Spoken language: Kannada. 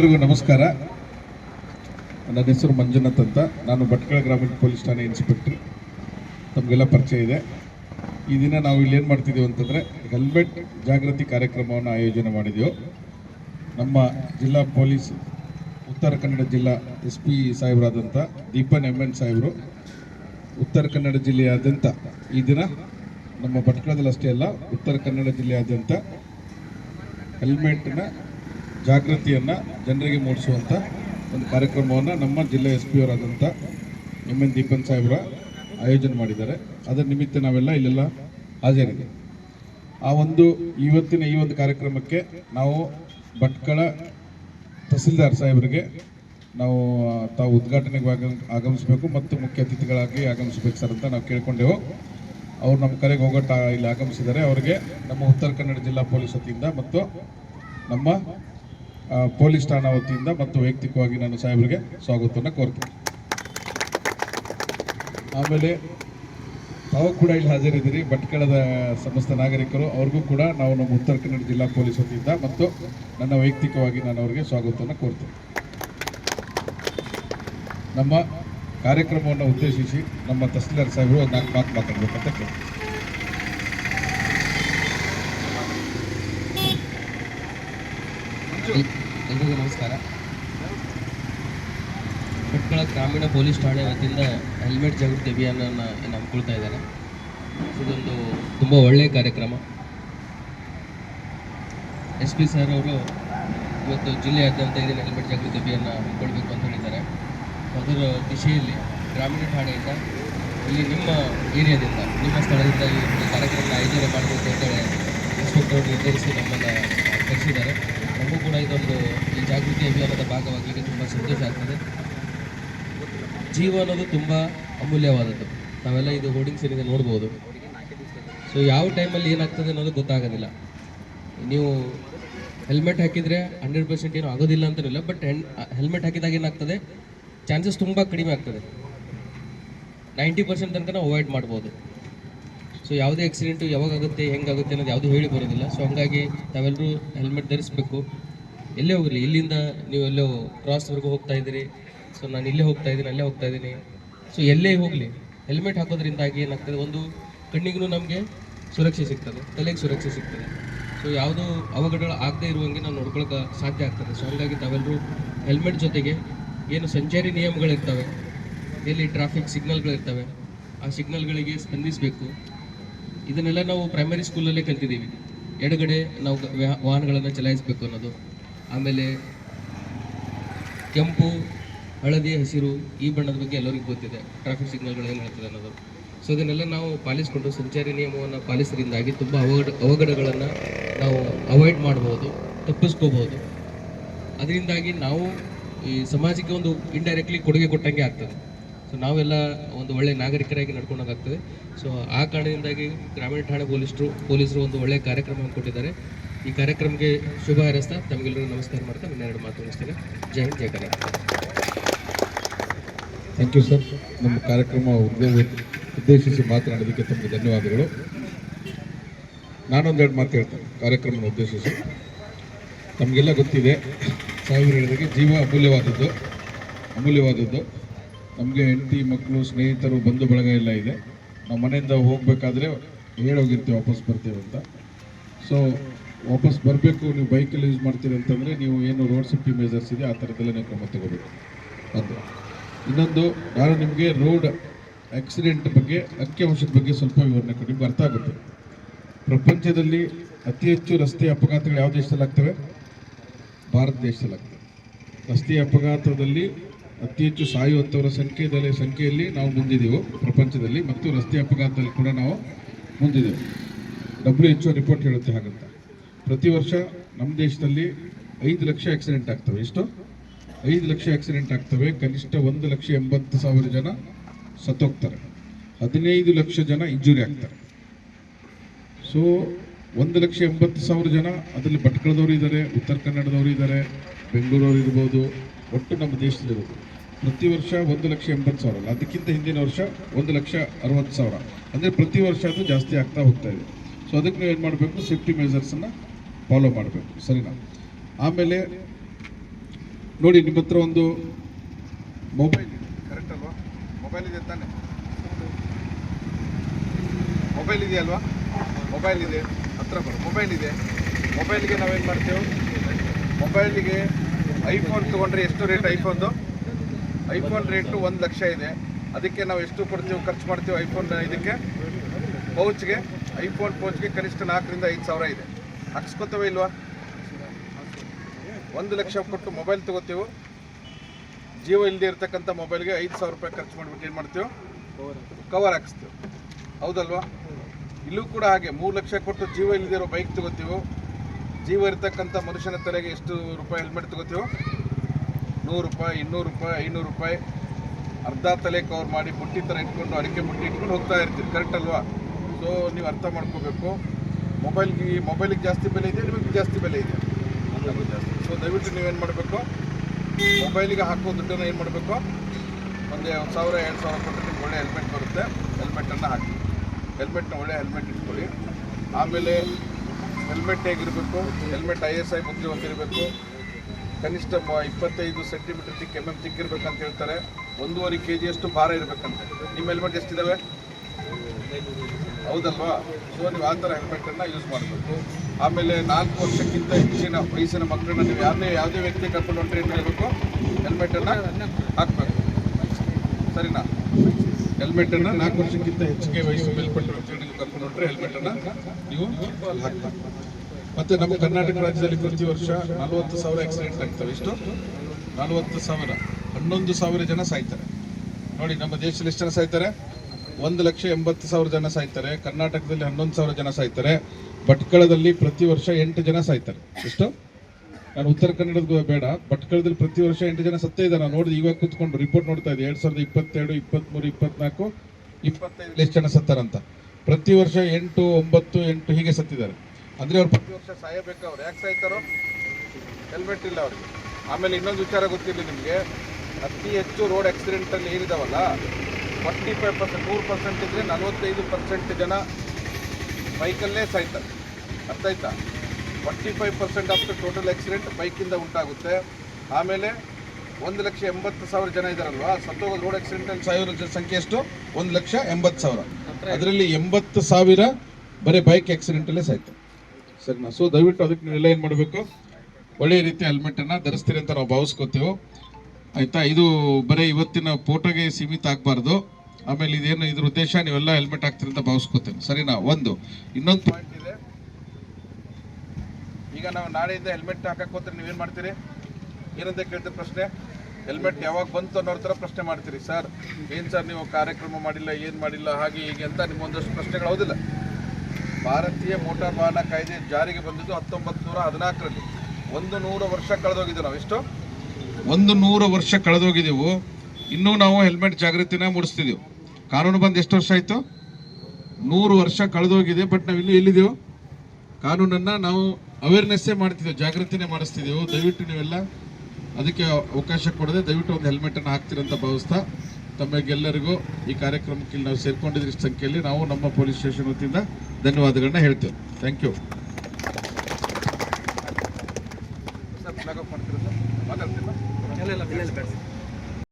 ಎಲ್ರಿಗೂ ನಮಸ್ಕಾರ. ನನ್ನ ಹೆಸರು ಮಂಜುನಾಥ್ ಅಂತ. ನಾನು ಭಟ್ಕಳ ಗ್ರಾಮೀಣ ಪೊಲೀಸ್ ಠಾಣೆ ಇನ್ಸ್ಪೆಕ್ಟರ್. ತಮಗೆಲ್ಲ ಪರಿಚಯ ಇದೆ. ಈ ದಿನ ನಾವು ಇಲ್ಲಿ ಏನು ಮಾಡ್ತಿದ್ದೀವಿ ಅಂತಂದರೆ ಹೆಲ್ಮೆಟ್ ಜಾಗೃತಿ ಕಾರ್ಯಕ್ರಮವನ್ನು ಆಯೋಜನೆ ಮಾಡಿದೆವು. ನಮ್ಮ ಜಿಲ್ಲಾ ಪೊಲೀಸ್, ಉತ್ತರ ಕನ್ನಡ ಜಿಲ್ಲಾ ಎಸ್ ಪಿ ಸಾಹೇಬರಾದಂಥ ದೀಪನ್ ಎಂ ಎನ್ ಸಾಹೇಬರು, ಉತ್ತರ ಕನ್ನಡ ಜಿಲ್ಲೆಯಾದ್ಯಂತ ಈ ದಿನ ನಮ್ಮ ಭಟ್ಕಳದಲ್ಲಿ ಅಷ್ಟೇ ಅಲ್ಲ, ಉತ್ತರ ಕನ್ನಡ ಜಿಲ್ಲೆಯಾದ್ಯಂತ ಹೆಲ್ಮೆಟ್ನ ಜಾಗೃತಿಯನ್ನು ಜನರಿಗೆ ಮೂಡಿಸುವಂಥ ಒಂದು ಕಾರ್ಯಕ್ರಮವನ್ನು ನಮ್ಮ ಜಿಲ್ಲೆ ಎಸ್ ಪಿ ಅವರಾದಂಥ ಎಂ ಎನ್ ದೀಪನ್ ಸಾಹೇಬ್ರ ಆಯೋಜನೆ ಮಾಡಿದ್ದಾರೆ. ಅದರ ನಿಮಿತ್ತ ನಾವೆಲ್ಲ ಇಲ್ಲೆಲ್ಲ ಹಾಜರಿದೆ ಆ ಒಂದು ಇವತ್ತಿನ ಈ ಒಂದು ಕಾರ್ಯಕ್ರಮಕ್ಕೆ ನಾವು ಭಟ್ಕಳ ತಹಸೀಲ್ದಾರ್ ಸಾಹೇಬರಿಗೆ ನಾವು ತಾವು ಉದ್ಘಾಟನೆಗೆ ಆಗ, ಆಗಮಿಸಬೇಕು ಮತ್ತು ಮುಖ್ಯ ಅತಿಥಿಗಳಾಗಿ ಆಗಮಿಸಬೇಕು ಸರ್ ಅಂತ ನಾವು ಕೇಳ್ಕೊಂಡೆವು. ಅವರು ನಮ್ಮ ಕರೆಗೆ ಹೋಗೋಟ ಇಲ್ಲಿ ಆಗಮಿಸಿದ್ದಾರೆ. ಅವರಿಗೆ ನಮ್ಮ ಉತ್ತರ ಕನ್ನಡ ಜಿಲ್ಲಾ ಪೊಲೀಸ್ ವತಿಯಿಂದ ಮತ್ತು ನಮ್ಮ ಪೊಲೀಸ್ ಠಾಣಾ ವತಿಯಿಂದ ಮತ್ತು ವೈಯಕ್ತಿಕವಾಗಿ ನಾನು ಸಾಹೇಬರಿಗೆ ಸ್ವಾಗತವನ್ನು ಕೋರ್ತೇನೆ. ಆಮೇಲೆ ತಾವು ಕೂಡ ಇಲ್ಲಿ ಹಾಜರಿದ್ದೀರಿ. ಭಟ್ಕಳದ ಸಮಸ್ತ ನಾಗರಿಕರು, ಅವ್ರಿಗೂ ಕೂಡ ನಾವು ನಮ್ಮ ಉತ್ತರ ಕನ್ನಡ ಜಿಲ್ಲಾ ಪೊಲೀಸ್ ವತಿಯಿಂದ ಮತ್ತು ನನ್ನ ವೈಯಕ್ತಿಕವಾಗಿ ನಾನು ಅವರಿಗೆ ಸ್ವಾಗತವನ್ನು ಕೋರ್ತೇನೆ. ನಮ್ಮ ಕಾರ್ಯಕ್ರಮವನ್ನು ಉದ್ದೇಶಿಸಿ ನಮ್ಮ ತಹಸೀಲ್ದಾರ್ ಸಾಹೇಬರು ನಾಲ್ಕು ಮಾತು ಮಾತಾಡಬೇಕಂತ ಕೇಳ್ತೀನಿ. ಎಲ್ರಿಗೂ ನಮಸ್ಕಾರ. ಭಟ್ಕಳ ಗ್ರಾಮೀಣ ಪೊಲೀಸ್ ಠಾಣೆ ವತಿಯಿಂದ ಹೆಲ್ಮೆಟ್ ಜಾಗೃತಿ ಅಭಿಯಾನವನ್ನು ಹಮ್ಮಿಕೊಳ್ತಾ ಇದ್ದಾರೆ. ಇದೊಂದು ತುಂಬ ಒಳ್ಳೆಯ ಕಾರ್ಯಕ್ರಮ. ಎಸ್ ಪಿ ಸರ್ ಅವರು ಇವತ್ತು ಜಿಲ್ಲೆಯಾದ್ಯಂತ ಇದನ್ನು ಹೆಲ್ಮೆಟ್ ಜಾಗೃತಿ ಅಭಿಯಾನ ಹಮ್ಮಿಕೊಳ್ಬೇಕು ಅಂತ ಹೇಳಿದ್ದಾರೆ. ಅದರ ದಿಶೆಯಲ್ಲಿ ಗ್ರಾಮೀಣ ಠಾಣೆಯಿಂದ ಇಲ್ಲಿ ನಿಮ್ಮ ಏರಿಯಾದಿಂದ, ನಿಮ್ಮ ಸ್ಥಳದಿಂದ ಈ ಒಂದು ಕಾರ್ಯಕ್ರಮ ಆಯೋಜನೆ ಮಾಡಬೇಕು ಅಂತೇಳಿ ಇನ್ಸ್ಪೆಕ್ಟರ್ ನಿರ್ಧರಿಸಿ ನಮ್ಮನ್ನು ಕರೆಸಿದ್ದಾರೆ. ನಮಗೂ ಕೂಡ ಇದೊಂದು ಈ ಜಾಗೃತಿ ಅಭಿಯಾನದ ಭಾಗವಾಗಲಿಕ್ಕೆ ತುಂಬ ಸಂತೋಷ ಆಗ್ತದೆ. ಜೀವ ಅನ್ನೋದು ತುಂಬ ಅಮೂಲ್ಯವಾದದ್ದು. ನಾವೆಲ್ಲ ಇದು ಹೋರ್ಡಿಂಗ್ಸ್ ಏನಿದೆ ನೋಡ್ಬೋದು. ಸೊ ಯಾವ ಟೈಮಲ್ಲಿ ಏನಾಗ್ತದೆ ಅನ್ನೋದು ಗೊತ್ತಾಗೋದಿಲ್ಲ. ನೀವು ಹೆಲ್ಮೆಟ್ ಹಾಕಿದರೆ ಹಂಡ್ರೆಡ್ ಪರ್ಸೆಂಟ್ ಏನು ಆಗೋದಿಲ್ಲ ಅಂತನಿಲ್ಲ ಬಟ್ ಹೆಲ್ಮೆಟ್ ಹಾಕಿದಾಗ ಏನಾಗ್ತದೆ? ಚಾನ್ಸಸ್ ತುಂಬ ಕಡಿಮೆ ಆಗ್ತದೆ. ನೈಂಟಿ ಪರ್ಸೆಂಟ್ ತನಕ ನಾವು ಅವಾಯ್ಡ್ ಮಾಡ್ಬೋದು. ಸೊ ಯಾವುದೇ ಆಕ್ಸಿಡೆಂಟು ಯಾವಾಗ ಆಗುತ್ತೆ ಹೆಂಗಾಗುತ್ತೆ ಅನ್ನೋದು ಯಾವುದೂ ಹೇಳಿ ಬರೋದಿಲ್ಲ. ಸೊ ಹಂಗಾಗಿ ತಾವೆಲ್ಲರೂ ಹೆಲ್ಮೆಟ್ ಧರಿಸಬೇಕು. ಎಲ್ಲೇ ಹೋಗಲಿ, ಇಲ್ಲಿಂದ ನೀವು ಎಲ್ಲೋ ಕ್ರಾಸ್ವರೆಗೂ ಹೋಗ್ತಾ ಇದ್ದೀರಿ. ಸೊ ನಾನು ಇಲ್ಲೇ ಹೋಗ್ತಾ ಇದ್ದೀನಿ, ಅಲ್ಲೇ ಹೋಗ್ತಾ ಇದ್ದೀನಿ. ಸೊ ಎಲ್ಲೇ ಹೋಗಲಿ, ಹೆಲ್ಮೆಟ್ ಹಾಕೋದ್ರಿಂದಾಗಿ ಏನಾಗ್ತದೆ? ಒಂದು ಕಣ್ಣಿಗೂ ನಮಗೆ ಸುರಕ್ಷೆ ಸಿಗ್ತದೆ, ತಲೆಗೆ ಸುರಕ್ಷೆ ಸಿಗ್ತದೆ. ಸೊ ಯಾವುದೂ ಅವಘಡಗಳು ಆಗದೇ ಇರುವಂಗೆ ನಾವು ನೋಡ್ಕೊಳಕ್ಕೆ ಸಾಧ್ಯ ಆಗ್ತದೆ. ಸೊ ಹಂಗಾಗಿ ತಾವೆಲ್ಲರೂ ಹೆಲ್ಮೆಟ್ ಜೊತೆಗೆ ಏನು ಸಂಚಾರಿ ನಿಯಮಗಳಿರ್ತವೆ, ಎಲ್ಲಿ ಟ್ರಾಫಿಕ್ ಸಿಗ್ನಲ್ಗಳಿರ್ತವೆ ಆ ಸಿಗ್ನಲ್ಗಳಿಗೆ ಸ್ಪಂದಿಸಬೇಕು. ಇದನ್ನೆಲ್ಲ ನಾವು ಪ್ರೈಮರಿ ಸ್ಕೂಲಲ್ಲೇ ಕಲ್ತಿದ್ದೀವಿ. ಎಡಗಡೆ ನಾವು ವಾಹನಗಳನ್ನು ಚಲಾಯಿಸಬೇಕು ಅನ್ನೋದು. ಆಮೇಲೆ ಕೆಂಪು, ಹಳದಿ, ಹಸಿರು ಈ ಬಣ್ಣದ ಬಗ್ಗೆ ಎಲ್ಲರಿಗೂ ಗೊತ್ತಿದೆ. ಟ್ರಾಫಿಕ್ ಸಿಗ್ನಲ್ಗಳು ಏನು ಹೇಳ್ತದೆ ಅನ್ನೋದು. ಸೊ ಇದನ್ನೆಲ್ಲ ನಾವು ಪಾಲಿಸಿಕೊಂಡು ಸಂಚಾರಿ ನಿಯಮವನ್ನು ಪಾಲಿಸೋದ್ರಿಂದಾಗಿ ತುಂಬ ಅವಘಡ ಅವಘಡಗಳನ್ನು ನಾವು ಅವಾಯ್ಡ್ ಮಾಡ್ಬೋದು, ತಪ್ಪಿಸ್ಕೋಬೋದು. ಅದರಿಂದಾಗಿ ನಾವು ಈ ಸಮಾಜಕ್ಕೆ ಒಂದು ಇಂಡೈರೆಕ್ಟ್ಲಿ ಕೊಡುಗೆ ಕೊಟ್ಟಂಗೆ ಆಗ್ತದೆ. ಸೊ ನಾವೆಲ್ಲ ಒಂದು ಒಳ್ಳೆ ನಾಗರಿಕರಾಗಿ ನಡ್ಕೊಂಡಾಗ್ತದೆ ಸೊ ಆ ಕಾರಣದಿಂದಾಗಿ ಗ್ರಾಮೀಣ ಠಾಣೆ ಪೊಲೀಸರು ಪೊಲೀಸರು ಒಂದು ಒಳ್ಳೆಯ ಕಾರ್ಯಕ್ರಮವನ್ನು ಕೊಟ್ಟಿದ್ದಾರೆ. ಈ ಕಾರ್ಯಕ್ರಮಕ್ಕೆ ಶುಭ ಹಾರೈಸ್ತಾ ತಮಗೆಲ್ಲರೂ ನಮಸ್ಕಾರ ಮಾಡ್ತಾ ಇನ್ನೆರಡು ಮಾತು ಮುಗಿಸ್ತೇನೆ. ಜೈ ಹಿಂದ್, ಜೈ ಕರ್ನಾಟಕ. ಥ್ಯಾಂಕ್ ಯು ಸರ್ ನಮ್ಮ ಕಾರ್ಯಕ್ರಮ ಉದ್ದೇ- ಉದ್ದೇಶಿಸಿ ಮಾತನಾಡೋದಕ್ಕೆ ತಮಗೆ ಧನ್ಯವಾದಗಳು. ನಾನೊಂದೆರಡು ಮಾತು ಹೇಳ್ತೇನೆ. ಕಾರ್ಯಕ್ರಮ ಉದ್ದೇಶಿಸಿ. ತಮಗೆಲ್ಲ ಗೊತ್ತಿದೆ, ಸಾವಿರ ಹೇಳಿದಾಗೆ ಜೀವ ಅಮೂಲ್ಯವಾದದ್ದು ಅಮೂಲ್ಯವಾದದ್ದು. ನಮಗೆ ಹೆಂಡತಿ ಮಕ್ಕಳು, ಸ್ನೇಹಿತರು ಬಂಧು ಬಳಗ ಎಲ್ಲ ಇದೆ. ನಾವು ಮನೆಯಿಂದ ಹೋಗಬೇಕಾದ್ರೆ ಹೇಳೋಗಿರ್ತೀವಿ, ವಾಪಸ್ ಬರ್ತೀವಿ ಅಂತ. ಸೊ ವಾಪಸ್ ಬರಬೇಕು, ನೀವು ಬೈಕಲ್ಲಿ ಯೂಸ್ ಮಾಡ್ತೀರಿ ಅಂತಂದರೆ ನೀವು ಏನು ರೋಡ್ ಸೇಫ್ಟಿ ಮೆಜರ್ಸ್ ಇದೆ, ಆ ಥರದ್ದೆಲ್ಲ ನೀವು ಕ್ರಮ ತಗೋಬೇಕು. ಅದು. ಇನ್ನೊಂದು ನಾನು ನಿಮಗೆ ರೋಡ್ ಆಕ್ಸಿಡೆಂಟ್ ಬಗ್ಗೆ ಅಂಕಿಅಂಶದ ಬಗ್ಗೆ ಸ್ವಲ್ಪ ವಿವರಣೆ ಕೊಡಿ, ನಿಮ್ಗೆ ಅರ್ಥ ಆಗುತ್ತೆ. ಪ್ರಪಂಚದಲ್ಲಿ ಅತಿ ಹೆಚ್ಚು ರಸ್ತೆ ಅಪಘಾತಗಳು ಯಾವ ದೇಶದಲ್ಲಿ ಆಗ್ತವೆ ಭಾರತ ದೇಶದಲ್ಲಿ ಆಗ್ತವೆ ರಸ್ತೆ ಅಪಘಾತದಲ್ಲಿ ಅತಿ ಹೆಚ್ಚು ಸಾಯುವಂಥವರ ಸಂಖ್ಯೆಯಲ್ಲಿ ಸಂಖ್ಯೆಯಲ್ಲಿ ನಾವು ಮುಂದಿದ್ದೆವು ಪ್ರಪಂಚದಲ್ಲಿ ಮತ್ತು ರಸ್ತೆ ಅಪಘಾತದಲ್ಲಿ ಕೂಡ ನಾವು ಮುಂದಿದ್ದೆವು ಡಬ್ಲ್ಯೂ ಎಚ್ ರಿಪೋರ್ಟ್ ಹೇಳುತ್ತೆ ಹಾಗಂತ. ಪ್ರತಿ ವರ್ಷ ನಮ್ಮ ದೇಶದಲ್ಲಿ ಐದು ಲಕ್ಷ ಆಕ್ಸಿಡೆಂಟ್ ಆಗ್ತವೆ. ಎಷ್ಟು? ಐದು ಲಕ್ಷ ಆಕ್ಸಿಡೆಂಟ್ ಆಗ್ತವೆ. ಕನಿಷ್ಠ ಒಂದು ಲಕ್ಷ ಎಂಬತ್ತು ಸಾವಿರ ಜನ ಸತ್ತೋಗ್ತಾರೆ. ಹದಿನೈದು ಲಕ್ಷ ಜನ ಇಂಜುರಿ ಆಗ್ತಾರೆ. ಸೊ ಒಂದು ಲಕ್ಷ ಎಂಬತ್ತು ಸಾವಿರ ಜನ ಅದರಲ್ಲಿ ಭಟ್ಕಳದವರು ಇದ್ದಾರೆ, ಉತ್ತರ ಕನ್ನಡದವರು ಇದ್ದಾರೆ, ಬೆಂಗಳೂರವ್ರು ಇರ್ಬೋದು ಒಟ್ಟು ನಮ್ಮ ದೇಶದಲ್ಲಿ ಪ್ರತಿ ವರ್ಷ ಒಂದು ಲಕ್ಷ ಎಂಬತ್ತು ಸಾವಿರ ಅದಕ್ಕಿಂತ ಹಿಂದಿನ ವರ್ಷ ಒಂದು ಲಕ್ಷ ಅರವತ್ತು ಸಾವಿರ. ಅಂದರೆ ಪ್ರತಿ ವರ್ಷ ಅದು ಜಾಸ್ತಿ ಆಗ್ತಾ ಹೋಗ್ತಾ ಇದೆ. ಸೊ ಅದಕ್ಕೆ ನೀವು ಏನು ಮಾಡಬೇಕು? ಸೇಫ್ಟಿ ಮೆಜರ್ಸನ್ನು ಫಾಲೋ ಮಾಡಬೇಕು. ಸರಿನಾ? ಆಮೇಲೆ ನೋಡಿ, ನಿಮ್ಮ ಹತ್ರ ಒಂದು ಮೊಬೈಲ್ ಕರೆಕ್ಟ್ ಅಲ್ವಾ? ಮೊಬೈಲ್ ಇದೆ ತಾನೆ? ಮೊಬೈಲ್ ಇದೆಯಲ್ವಾ ಮೊಬೈಲ್ ಇದೆ. ಹತ್ರ ಬರೋ. ಮೊಬೈಲ್ ಇದೆ. ಮೊಬೈಲ್ಗೆ ನಾವೇನು ಮಾಡ್ತೇವೆ? ಮೊಬೈಲಿಗೆ ಐಫೋನ್ ತೊಗೊಂಡ್ರೆ ಎಷ್ಟು ರೇಟ್ ಐಫೋನ್ದು? ಐಫೋನ್ ರೇಟು ಒಂದು ಲಕ್ಷ ಇದೆ. ಅದಕ್ಕೆ ನಾವು ಎಷ್ಟು ಕೊಡ್ತೀವಿ ಖರ್ಚು ಮಾಡ್ತೀವಿ ಐಫೋನ್ ಇದಕ್ಕೆ? ಪೌಚ್ಗೆ, ಐಫೋನ್ ಪೌಚ್ಗೆ ಕನಿಷ್ಠ ನಾಲ್ಕರಿಂದ ಐದು ಸಾವಿರ ಇದೆ. ಹಾಕ್ಸ್ಕೊತೇವೆ ಇಲ್ವಾ? ಒಂದು ಲಕ್ಷ ಕೊಟ್ಟು ಮೊಬೈಲ್ ತಗೋತೀವಿ. ಜಿಯೋ ಇಲ್ಲದೆ ಇರ್ತಕ್ಕಂಥ ಮೊಬೈಲ್ಗೆ ಐದು ಸಾವಿರ ರೂಪಾಯಿ ಖರ್ಚು ಮಾಡಿಬಿಟ್ಟು ಏನು ಮಾಡ್ತೀವಿ? ಕವರ್ ಹಾಕಿಸ್ತೀವಿ. ಹೌದಲ್ವಾ? ಇಲ್ಲೂ ಕೂಡ ಹಾಗೆ ಮೂರು ಲಕ್ಷ ಕೊಟ್ಟು ಜೀವ ಇಲ್ಲದಿರೋ ಬೈಕ್ ತಗೋತೀವಿ. ಜೀವ ಇರ್ತಕ್ಕಂಥ ಮನುಷ್ಯನ ತಲೆಗೆ ಎಷ್ಟು ರೂಪಾಯಿ ಹೆಲ್ಮೆಟ್ ತಗೋತೀವೋ? ನೂರು ರೂಪಾಯಿ ಇನ್ನೂರು ರೂಪಾಯಿ ಐನೂರು ರೂಪಾಯಿ. ಅರ್ಧ ತಲೆ ಕವರ್ ಮಾಡಿ ಬುಟ್ಟಿ ಥರ ಇಟ್ಕೊಂಡು ಅಡಿಕೆ ಬುಟ್ಟಿ ಇಟ್ಕೊಂಡು ಹೋಗ್ತಾ ಇರ್ತೀರಿ ಕರೆಕ್ಟ್ ಅಲ್ವಾ? ಸೊ ನೀವು ಅರ್ಥ ಮಾಡ್ಕೋಬೇಕು. ಮೊಬೈಲ್ಗೆ ಮೊಬೈಲಿಗೆ ಜಾಸ್ತಿ ಬೆಲೆ ಇದೆ ನಿಮಗೆ ಜಾಸ್ತಿ ಬೆಲೆ ಇದೆ ಜಾಸ್ತಿ. ಸೊ ದಯವಿಟ್ಟು ನೀವೇನು ಮಾಡಬೇಕು? ಮೊಬೈಲಿಗೆ ಹಾಕೋ ದುಡ್ಡನ್ನು ಏನು ಮಾಡಬೇಕು? ಒಂದೇ ಒಂದು ಸಾವಿರ ಎರಡು ಸಾವಿರ ಕೊಟ್ಟರೆ ನಿಮ್ಗೆ ಒಳ್ಳೆ ಹೆಲ್ಮೆಟ್ ಬರುತ್ತೆ. ಹೆಲ್ಮೆಟನ್ನು ಹಾಕಿ. ಹೆಲ್ಮೆಟ್ನ ಒಳ್ಳೆ ಹೆಲ್ಮೆಟ್ ಇಟ್ಕೊಳ್ಳಿ. ಆಮೇಲೆ ಹೆಲ್ಮೆಟ್ ಹೇಗಿರಬೇಕು? ಹೆಲ್ಮೆಟ್ ಐ ಎಸ್ ಐ ಮುದ್ರೆ ಹೊಂದಿರಬೇಕು ಕನಿಷ್ಠ ಇಪ್ಪತ್ತೈದು ಸೆಂಟಿಮೀಟರ್ ತಿಕ್ ಎಂ ಎಂ ತಿಕ್ಕಿರ್ಬೇಕಂತ ಹೇಳ್ತಾರೆ. ಒಂದೂವರೆ ಕೆ ಜಿಯಷ್ಟು ಭಾರ ಇರಬೇಕಂತೆ. ನಿಮ್ಮ ಹೆಲ್ಮೆಟ್ ಎಷ್ಟಿದ್ದಾವೆ ಹೌದಲ್ವಾ? ಸೊ ನೀವು ಆ ಥರ ಹೆಲ್ಮೆಟನ್ನು ಯೂಸ್ ಮಾಡಬೇಕು. ಆಮೇಲೆ ನಾಲ್ಕು ವರ್ಷಕ್ಕಿಂತ ಹೆಚ್ಚಿನ ವಯಸ್ಸಿನ ಮಕ್ಕಳನ್ನ ನೀವು ಯಾವುದೇ ಯಾವುದೇ ವ್ಯಕ್ತಿ ಕರ್ಕೊಂಡು ಹೊಂಟ್ರೆ ಏನು ಹೇಳಬೇಕು? ಹೆಲ್ಮೆಟನ್ನು ಹಾಕಬೇಕು. ಸರಿನಾ? ಹೆಲ್ಮೆಟನ್ನು ನಾಲ್ಕು ವರ್ಷಕ್ಕಿಂತ ಹೆಚ್ಚಿಗೆ ವಯಸ್ಸು ಮೇಲ್ಪಟ್ಟ ಕರ್ಕೊಂಡು ಹೊರಟ್ರೆ ಹೆಲ್ಮೆಟನ್ನು ನೀವು ಹಾಕಬೇಕು. ಮತ್ತೆ ನಮ್ಮ ಕರ್ನಾಟಕ ರಾಜ್ಯದಲ್ಲಿ ಪ್ರತಿ ವರ್ಷ ನಲವತ್ತು ಸಾವಿರ ಆಕ್ಸಿಡೆಂಟ್ ಆಗ್ತವೆ. ಎಷ್ಟು? ನಲವತ್ತು ಸಾವಿರ. ಹನ್ನೊಂದು ಸಾವಿರ ಜನ ಸಾಯ್ತಾರೆ. ನೋಡಿ, ನಮ್ಮ ದೇಶದಲ್ಲಿ ಎಷ್ಟು ಜನ ಸಾಯ್ತಾರೆ? ಒಂದು ಲಕ್ಷ ಎಂಬತ್ತು ಸಾವಿರ ಜನ ಸಾಯ್ತಾರೆ. ಕರ್ನಾಟಕದಲ್ಲಿ ಹನ್ನೊಂದು ಸಾವಿರ ಜನ ಸಾಯ್ತಾರೆ. ಭಟ್ಕಳದಲ್ಲಿ ಪ್ರತಿ ವರ್ಷ ಎಂಟು ಜನ ಸಾಯ್ತಾರೆ. ಎಷ್ಟು? ನಾನು ಉತ್ತರ ಕನ್ನಡದ ಬೇಡ. ಭಟ್ಕಳದಲ್ಲಿ ಪ್ರತಿ ವರ್ಷ ಎಂಟು ಜನ ಸತ್ತೇ ಇದ್ದಾರೆ. ನಾನು ನೋಡಿದೆ, ಇವಾಗ ಕೂತ್ಕೊಂಡು ರಿಪೋರ್ಟ್ ನೋಡ್ತಾ ಇದ್ದೆ. ಎರಡ್ ಸಾವಿರದ ಇಪ್ಪತ್ತೆರಡು ಇಪ್ಪತ್ತ್ಮೂರು ಇಪ್ಪತ್ನಾಲ್ಕು ಇಪ್ಪತ್ತೈದು ಎಷ್ಟು ಜನ ಸತ್ತಾರಂತ. ಪ್ರತಿ ವರ್ಷ ಎಂಟು, ಒಂಬತ್ತು, ಎಂಟು ಹೀಗೆ ಸತ್ತಿದ್ದಾರೆ. ಅಂದ್ರೆ ಅವ್ರು ಪ್ರತಿ ವರ್ಷ ಸಾಯಬೇಕು, ಅವ್ರು ಯಾಕೆ ಸಾಯ್ತಾರೋ? ಹೆಲ್ಮೆಟ್ ಇಲ್ಲ ಅವ್ರಿಗೆ. ಆಮೇಲೆ ಇನ್ನೊಂದು ವಿಚಾರ ಗೊತ್ತಿಲ್ಲ ನಿಮಗೆ. ಅತಿ ಹೆಚ್ಚು ರೋಡ್ ಆಕ್ಸಿಡೆಂಟಲ್ಲಿ ಏನಿದಾವಲ್ಲ ಫಾರ್ಟಿ ಫೈವ್ ಪರ್ಸೆಂಟ್ ನೂರು ಪರ್ಸೆಂಟ್ ಇದ್ರೆ ನಲವತ್ತೈದು ಪರ್ಸೆಂಟ್ ಜನ ಬೈಕಲ್ಲೇ ಸಾಯ್ತಾರೆ. ಅರ್ಥ ಆಯ್ತಾ? Forty five percent of the total accident ಬೈಕಿಂದ ಉಂಟಾಗುತ್ತೆ. ಆಮೇಲೆ ಒಂದು ಲಕ್ಷ ಎಂಬತ್ತು ಸಾವಿರ ಜನ ಇದ್ದಾರಲ್ವಾ ಸತ್ತೋಗೋದು ರೋಡ್ ಆಕ್ಸಿಡೆಂಟ್ ಸಾವಿರ ಸಂಖ್ಯೆ ಎಷ್ಟು? ಒಂದು ಲಕ್ಷ ಎಂಬತ್ತು ಸಾವಿರ. ಅದರಲ್ಲಿ ಎಂಬತ್ತು ಸಾವಿರ ಬರೀ ಬೈಕ್ ಆಕ್ಸಿಡೆಂಟಲ್ಲೇ ಸಾಯ್ತು. ಸರಿನಾ? ಸೊ ದಯವಿಟ್ಟು ಅದಕ್ಕೆ ನೀವೆಲ್ಲ ಏನು ಮಾಡಬೇಕು? ಒಳ್ಳೆಯ ರೀತಿ ಹೆಲ್ಮೆಟನ್ನು ಧರಿಸ್ತೀರಿ ಅಂತ ನಾವು ಭಾವಿಸ್ಕೋತೀವಿ. ಆಯಿತಾ? ಇದು ಬರೀ ಇವತ್ತಿನ ಫೋಟೋಗೆ ಸೀಮಿತ ಆಗಬಾರ್ದು. ಆಮೇಲೆ ಇದೇನು ಇದ್ರ ಉದ್ದೇಶ ನೀವೆಲ್ಲ ಹೆಲ್ಮೆಟ್ ಹಾಕ್ತೀರಿ ಅಂತ ಭಾವಿಸ್ಕೋತೀನಿ ಸರಿನಾ? ಒಂದು. ಇನ್ನೊಂದು ಪಾಯಿಂಟ್ ಇದೆ. ಈಗ ನಾವು ನಾಳೆಯಿಂದ ಹೆಲ್ಮೆಟ್ ಹಾಕಕ್ಕೆ ಹೋದ್ರೆ ನೀವೇನು ಮಾಡ್ತೀರಿ? ಏನಂತ ಕೇಳ್ತೀರಿ ಪ್ರಶ್ನೆ? ಹೆಲ್ಮೆಟ್ ಯಾವಾಗ ಬಂತು ಅನ್ನೋರ ಥರ ಪ್ರಶ್ನೆ ಮಾಡ್ತೀರಿ. ಸರ್, ಏನು ಸರ್ ನೀವು ಕಾರ್ಯಕ್ರಮ ಮಾಡಿಲ್ಲ, ಏನು ಮಾಡಿಲ್ಲ, ಹಾಗೆ ಹೀಗೆ ಅಂತ ನಿಮ್ಮ ಒಂದಷ್ಟು ಪ್ರಶ್ನೆಗಳು ಹೌದಿಲ್ಲ. ಭಾರತೀಯ ಮೋಟಾರ್ ವಾಹನ ಕಾಯ್ದೆ ಜಾರಿಗೆ ಬಂದಿದ್ದು ಹತ್ತೊಂಬತ್ತು ನೂರ ಹದಿನಾಲ್ಕರಲ್ಲಿ ಒಂದು ನೂರು ವರ್ಷ ಕಳೆದೋಗಿದ್ದೀವಿ ನಾವು. ಎಷ್ಟು? ಒಂದು ನೂರು ವರ್ಷ ಕಳೆದೋಗಿದ್ದೀವಿ ಇನ್ನೂ ನಾವು ಹೆಲ್ಮೆಟ್ ಜಾಗೃತಿನ ಮೂಡಿಸ್ತಿದ್ದೀವಿ ಕಾನೂನು ಬಂದು ಎಷ್ಟು ವರ್ಷ ಆಯಿತು? ನೂರು ವರ್ಷ ಕಳೆದೋಗಿದೆ, ಬಟ್ ನಾವು ಇನ್ನೂ ಎಲ್ಲಿದ್ದೀವಿ ಕಾನೂನನ್ನು ನಾವು ಅವೇರ್ನೆಸ್ಸೇ ಮಾಡ್ತಿದ್ದೆವು ಜಾಗೃತಿನೇ ಮಾಡಿಸ್ತಿದ್ದೆವು ದಯವಿಟ್ಟು ನೀವೆಲ್ಲ ಅದಕ್ಕೆ ಅವಕಾಶ ಕೊಡದೆ ದಯವಿಟ್ಟು ಒಂದು ಹೆಲ್ಮೆಟನ್ನು ಹಾಕ್ತೀರಂತ ಭಾವಿಸ್ತಾ ತಮಗೆಲ್ಲರಿಗೂ ಈ ಕಾರ್ಯಕ್ರಮಕ್ಕೆ ನಾವು ಸೇರ್ಕೊಂಡಿದ್ದ ಸಂಖ್ಯೆಯಲ್ಲಿ ನಾವು ನಮ್ಮ ಪೊಲೀಸ್ ಸ್ಟೇಷನ್ ವತಿಯಿಂದ ಧನ್ಯವಾದಗಳನ್ನ ಹೇಳ್ತೇವೆ. Thank you